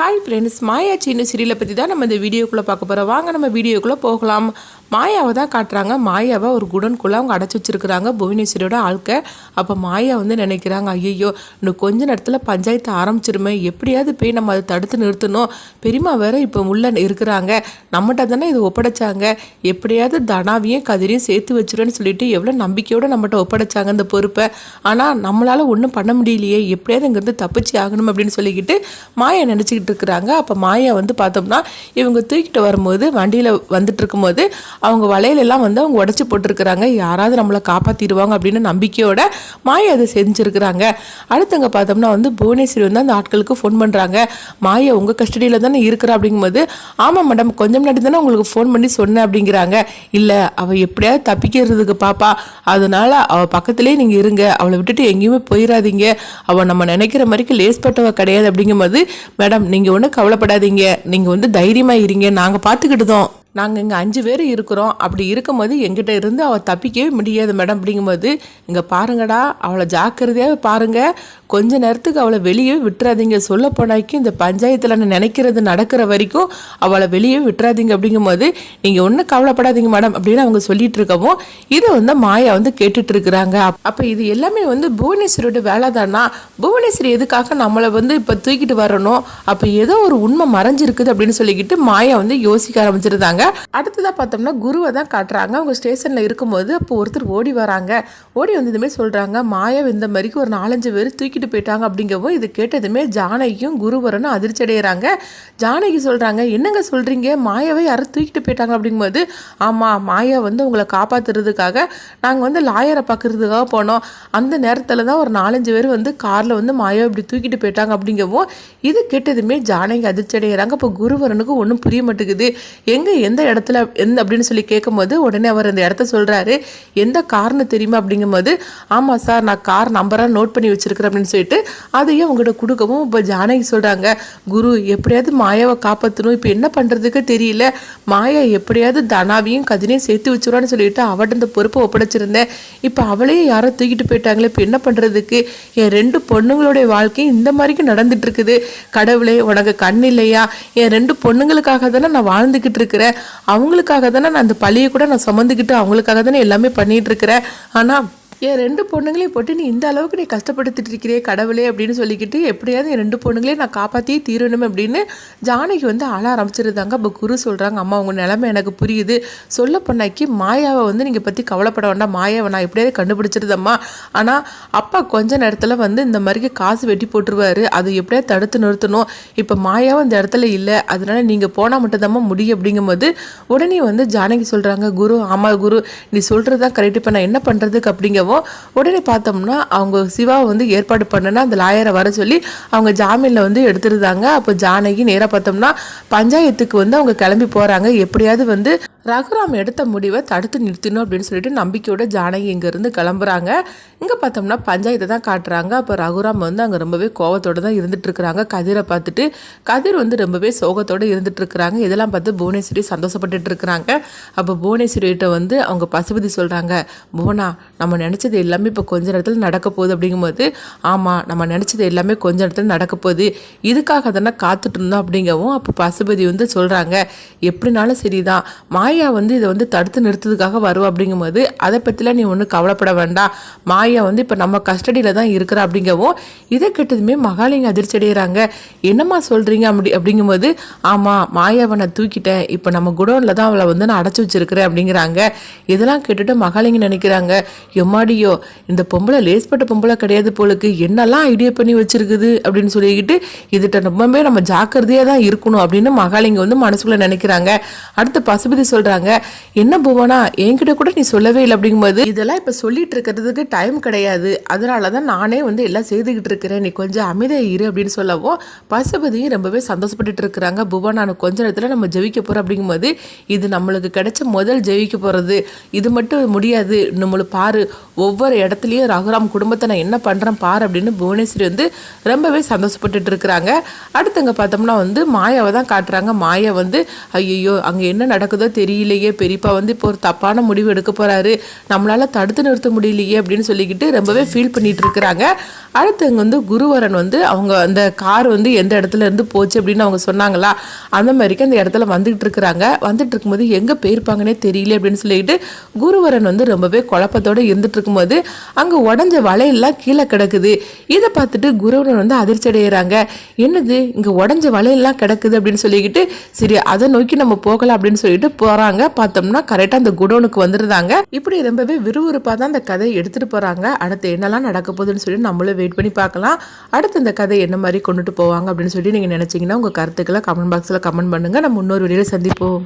Hi friends மாயா சின்ன சீரியலை பற்றி தான் நம்ம இந்த வீடியோக்குள்ளே பார்க்க போகிறோம் வாங்க நம்ம வீடியோக்குள்ளே போகலாம். மாயாவை தான் காட்டுறாங்க. மாயாவை ஒரு குடன்குள்ளே அவங்க அடைச்சி வச்சிருக்கிறாங்க. புவனேஸ்வரியோட ஆட்க அப்போ மாயா வந்து நினைக்கிறாங்க ஐயோ இன்னும் கொஞ்ச நேரத்தில் பஞ்சாயத்து ஆரம்பிச்சிருமே. எப்படியாவது போய் நம்ம அதை தடுத்து நிறுத்தணும். பெரியம்மா வேற இப்போ உள்ள இருக்கிறாங்க. நம்மகிட்ட தானே இது ஒப்படைச்சாங்க. எப்படியாவது தனாவையும் கதிரையும் சேர்த்து வச்சிருன்னு சொல்லிட்டு எவ்வளோ நம்பிக்கையோடு நம்மகிட்ட ஒப்படைச்சாங்க இந்த பொறுப்பை. ஆனால் நம்மளால் ஒன்றும் பண்ண முடியலையே. எப்படியாவது இங்கேருந்து தப்பிச்சு ஆகணும் அப்படின்னு சொல்லிக்கிட்டு மாயா நினச்சிக்கிட்டு இருக்கிறாங்க அப்போ மாயா வந்து பார்த்தோம்னா இவங்க தூக்கிட்டு வரும்போது வண்டியில் வந்துட்டு இருக்கும்போது அவங்க வலையிலெல்லாம் வந்து அவங்க உடச்சி போட்டிருக்கிறாங்க. யாராவது நம்மளை காப்பாற்றிடுவாங்க அப்படின்னு நம்பிக்கையோட மாயா அதை செஞ்சுருக்கிறாங்க. அடுத்தவங்க பார்த்தோம்னா வந்து புவனேஸ்வரி வந்து அந்த ஆட்களுக்கு ஃபோன் பண்ணுறாங்க மாயா உங்கள் கஸ்டடியில் தானே இருக்கிறா அப்படிங்கும்போது ஆமாம் மேடம் கொஞ்சம் முன்னாடி தானே உங்களுக்கு ஃபோன் பண்ணி சொன்னேன் அப்படிங்கிறாங்க. இல்லை அவள் எப்படியாவது தப்பிக்கிறதுக்கு பாப்பா. அதனால அவள் பக்கத்துலேயே நீங்கள் இருங்க. அவளை விட்டுட்டு எங்கேயுமே போயிடாதீங்க அவள் நம்ம நினைக்கிற மாதிரிக்கு லேஸ்பட்டவ கிடையாது அப்படிங்கும்போது மேடம் நீங்கள் ஒன்றும் கவலைப்படாதீங்க. நீங்கள் வந்து தைரியமாக இருங்க. நாங்கள் பார்த்துக்கிட்டுதோம் நாங்கள் இங்கே அஞ்சு பேர் இருக்கிறோம். அப்படி இருக்கும்போது எங்கிட்ட இருந்து அவள் தப்பிக்கவே முடியாது மேடம். அப்படிங்கும்போது இங்கே பாருங்கடா அவளை ஜாக்கிரதையாக பாருங்க. கொஞ்ச நேரத்துக்கு அவளை வெளியே விட்டுறாதீங்க. சொல்ல போனாக்கி இந்த பஞ்சாயத்தில் நான் நினைக்கிறது நடக்கிற வரைக்கும் அவளை வெளியே விட்டுறாதீங்க. அப்படிங்கும்போது நீங்கள் ஒன்றும் கவலைப்படாதீங்க மேடம். அப்படின்னு அவங்க சொல்லிட்டு இருக்கவும் இதை வந்து மாயா வந்து கேட்டுட்டு இருக்கிறாங்க. அப்போ இது எல்லாமே வந்து புவனேஸ்வரியோட வேலை தானா புவனேஸ்வரி எதுக்காக நம்மளை வந்து இப்போ தூக்கிட்டு வரணும்? அப்போ ஏதோ ஒரு உண்மை மறைஞ்சிருக்குது அப்படின்னு சொல்லிக்கிட்டு மாயா வந்து யோசிக்க ஆரம்பிச்சிருந்தாங்க. அடுத்ததாக பார்த்தோம்னா குருவை தான் காட்டுறாங்க. அவங்க ஸ்டேஷனில் இருக்கும்போது அப்போ ஒருத்தர் ஓடி வராங்க. ஓடி வந்ததுமே சொல்கிறாங்க மாயா இந்த மாதிரிக்கு ஒரு நாலஞ்சு பேர் தூக்கிட்டு போயிட்டாங்க. அப்படிங்கவும் இது கேட்டதுமே ஜானகியும் குருவரனும் அதிர்ச்சி அடைகிறாங்க ஜானகி சொல்கிறாங்க என்னங்க சொல்கிறீங்க மாயாவை யாரும் தூக்கிட்டு போயிட்டாங்க. அப்படிங்கும்போது ஆமாம் மாயா வந்து உங்களை காப்பாற்றுறதுக்காக நாங்கள் வந்து லாயரை பார்க்குறதுக்காக போனோம். அந்த நேரத்தில் தான் ஒரு நாலஞ்சு பேர் வந்து காரில் வந்து மாயாவை இப்படி தூக்கிட்டு போயிட்டாங்க. அப்படிங்கவும் இது கேட்டதுமே ஜானகி அதிர்ச்சி அடைகிறாங்க இப்போ குருவரனுக்கு ஒன்றும் புரிய மாட்டேங்குது. எங்கே எந்த இடத்துல எந்த அப்படின்னு சொல்லி கேட்கும்போது உடனே அவர் அந்த இடத்த சொல்கிறாரு எந்த கார்னு தெரியுமா? அப்படிங்கும்போது ஆமாம் சார் நான் கார் நம்பராக நோட் பண்ணி வச்சுருக்கிறேன் அப்படின்னு சொல்லிட்டு அதையும் உங்கள்கிட்ட கொடுக்கவும் இப்போ ஜானகி சொல்கிறாங்க குரு எப்படியாவது மாயாவை காப்பாற்றணும் இப்போ என்ன பண்ணுறதுக்கு தெரியல. மாயா எப்படியாவது தனாவையும் கதினையும் சேர்த்து வச்சுருவான்னு சொல்லிட்டு அவட்ட இந்த பொறுப்பை ஒப்படைச்சிருந்தேன். இப்போ அவளையும் யாரோ தூக்கிட்டு போயிட்டாங்களே இப்போ என்ன பண்ணுறதுக்கு என் ரெண்டு பொண்ணுங்களுடைய வாழ்க்கையும் இந்த மாதிரிக்கு நடந்துட்டு இருக்குது. கடவுளே உனக்கு கண் இல்லையா? என் ரெண்டு பொண்ணுங்களுக்காக தானே நான் வாழ்ந்துக்கிட்டு இருக்கிறேன். அவங்களுக்காக தானே நான் அந்த பழியை கூட நான் சுமந்துக்கிட்டு அவங்களுக்காக தானே எல்லாமே பண்ணிட்டு இருக்கிறேன். ஆனால் என் ரெண்டு பொண்ணுங்களையும் போட்டு நீ இந்த அளவுக்கு நீ கஷ்டப்படுத்திட்டு இருக்கிறே கடவுளே அப்படின்னு சொல்லிக்கிட்டு எப்படியாவது என் ரெண்டு பொண்ணுங்களையும் நான் காப்பாற்றியே தீரணும் அப்படின்னு ஜானகி வந்து ஆள ஆரம்பிச்சிருந்தாங்க. அப்போ குரு சொல்கிறாங்க அம்மா உங்கள் நிலமை எனக்கு புரியுது. சொல்ல பொண்ணாக்கி மாயாவை வந்து நீங்கள் பற்றி கவலைப்பட வேண்டாம். மாயாவை நான் எப்படியாவது கண்டுபிடிச்சிருந்தம்மா ஆனால் அப்பா கொஞ்ச நேரத்தில் வந்து இந்த மாதிரி காசு வெட்டி போட்டுருவாரு. அது எப்படியாவது தடுத்து நிறுத்தணும். இப்போ மாயாவும் இந்த இடத்துல இல்லை. அதனால் நீங்கள் போனால் மட்டும்தாம்மா முடியும் அப்படிங்கும்போது உடனே வந்து ஜானகி சொல்கிறாங்க குரு ஆமாம் குரு நீ சொல்கிறது தான் கரெக்ட் இப்போ நான் என்ன பண்ணுறதுக்கு அப்படிங்கவும் உடனே பார்த்தோம்னா அவங்க சிவாவை வந்து ஏற்பாடு பண்ணுனா அந்த லாயரை வர சொல்லி அவங்க ஜாமீனில் வந்து எடுத்துருந்தாங்க. அப்போ ஜானகி நேராக பார்த்தோம்னா பஞ்சாயத்துக்கு வந்து அவங்க கிளம்பி போகிறாங்க எப்படியாவது வந்து ரகுராம் எடுத்த முடிவை தடுத்து நிறுத்தணும் அப்படின்னு சொல்லிட்டு நம்பிக்கையோட ஜானகி இங்கேருந்து கிளம்புறாங்க. இங்கே பார்த்தோம்னா பஞ்சாயத்தை தான் காட்டுறாங்க. அப்போ ரகுராம் வந்து அங்கே ரொம்பவே கோவத்தோடு தான் இருந்துட்டுருக்குறாங்க கதிரை பார்த்துட்டு கதிர் வந்து ரொம்பவே சோகத்தோடு இருந்துட்டுருக்குறாங்க இதெல்லாம் பார்த்து புவனேஸ்வரி சந்தோஷப்பட்டுட்டு இருக்கிறாங்க. அப்போ புவனேஸ்வரிகிட்ட வந்து அவங்க பசுபதி சொல்கிறாங்க புவனா நம்ம நினச்சது எல்லாமே இப்போ கொஞ்ச நேரத்தில் நடக்க போகுது. அப்படிங்கும்போது ஆமாம் நம்ம நினச்சது எல்லாமே கொஞ்ச நேரத்தில் நடக்க போகுது. இதுக்காக தானே காத்துட்டு இருந்தோம். அப்படிங்கவும் அப்போ பசுபதி வந்து சொல்கிறாங்க எப்படினாலும் சரிதான். மாயா வந்து இதை வந்து தடுத்து நிறுத்ததுக்காக வருவா அப்படிங்கும்போது அதை பற்றிலாம் நீ ஒன்றும் கவலைப்பட வேண்டாம். மாயா வந்து இப்போ நம்ம கஸ்டடியில் தான் இருக்கிறா அப்படிங்கவும் இதை கேட்டதுமே மகாலிங்க அதிர்ச்சி அடைகிறாங்க என்னம்மா சொல்கிறீங்க அப்படி அப்படிங்கும்போது ஆமாம் மாயாவை நான் தூக்கிட்டேன். இப்போ நம்ம குடோனில் தான் அவளை வந்து நான் அடைச்சி வச்சிருக்கிறேன் அப்படிங்கிறாங்க. இதெல்லாம் கேட்டுட்டு மகாலிங்க நினைக்கிறாங்க. எம்மாடியோ இந்த பொம்பளை லேஸ்பட்ட பொம்பளை கிடையாது போலுக்கு என்னெல்லாம் ஐடியா பண்ணி வச்சிருக்குது? அப்படின்னு சொல்லிக்கிட்டு இதுகிட்ட ரொம்பவே நம்ம ஜாக்கிரதையாக தான் இருக்கணும் அப்படின்னு மகாலிங்க வந்து மனசுக்குள்ளே நினைக்கிறாங்க. அடுத்து பசுபதி சொல்றாங்க. என்ன புவனா என்கிட்ட கூட நீ சொல்லவே இல்லை அப்படிங்கும்போது இதெல்லாம் இப்போ சொல்லிட்டு இருக்கிறதுக்கு டைம் கிடையாது. அதனால தான் நானே வந்து எல்லாம் செய்துக்கிட்டு இருக்கிறேன். நீ கொஞ்சம் அமைதியாக இரு அப்படின்னு சொல்லவும் பசுபதியும் ரொம்பவே சந்தோஷப்பட்டுட்டு இருக்கிறாங்க. புவனா கொஞ்ச நேரத்தில் நம்ம ஜெயிக்க போகிறோம் அப்படிங்கும்போது இது நம்மளுக்கு கிடைச்ச முதல் ஜெயிக்க போகிறது இது மட்டும் முடியாது. நம்மளுக்கு பாரு. ஒவ்வொரு இடத்துலையும் ரகுராம் குடும்பத்தை நான் என்ன பண்ணுறேன் பாரு அப்படின்னு புவனேஸ்வரி வந்து ரொம்பவே சந்தோஷப்பட்டுட்டு இருக்கிறாங்க. அடுத்தங்க பார்த்தோம்னா வந்து மாயாவை தான் காட்டுறாங்க. மாயா வந்து ஐயோ அங்கே என்ன நடக்குதோ தெரியும் தெரியலையே பெரியப்பா வந்து இப்போ ஒரு தப்பான முடிவு எடுக்க போகிறாரு நம்மளால் தடுத்து நிறுத்த முடியலையே அப்படின்னு சொல்லிக்கிட்டு ரொம்பவே ஃபீல் பண்ணிகிட்டு இருக்கிறாங்க. அடுத்து அங்கே வந்து குருவரன் வந்து அவங்க அந்த கார் வந்து எந்த இடத்துல இருந்து போச்சு அப்படின்னு அவங்க சொன்னாங்களா? அந்த மாதிரிக்கு அந்த இடத்துல வந்துகிட்டு இருக்கிறாங்க. வந்துட்டு இருக்கும்போது எங்கே போயிருப்பாங்கன்னே தெரியல அப்படின்னு சொல்லிக்கிட்டு குருவரன் வந்து ரொம்பவே குழப்பத்தோடு இருந்துட்டு இருக்கும்போது அங்கே உடஞ்ச வலையெல்லாம் கீழே கிடக்குது. இதை பார்த்துட்டு குருவரன் வந்து அதிர்ச்சி அடைகிறாங்க என்னது? இங்கே உடஞ்ச வலையெல்லாம் கிடக்குது அப்படின்னு சொல்லிக்கிட்டு சரி அதை நோக்கி நம்ம போகலாம் அப்படின்னு சொல்லிட்டு போகிறாங்க பார்த்தோம்னா கரெக்டாக அந்த குடோனுக்கு வந்துருந்தாங்க. இப்படி ரொம்பவே விறுவிறுப்பாக தான் அந்த கதையை எடுத்துகிட்டு போகிறாங்க அடுத்து என்னெல்லாம் நடக்க போகுதுன்னு சொல்லி நம்மளும் வெயிட் பண்ணி பார்க்கலாம். அடுத்து இந்த கதை என்ன மாதிரி கொண்டுட்டு போவாங்க அப்படின்னு சொல்லி நீங்கள் நினச்சிங்கன்னா உங்கள் கருத்துக்களை கமெண்ட் பாக்ஸில் கமெண்ட் பண்ணுங்கள் நம்ம இன்னொரு வீடியோவில் சந்திப்போம்.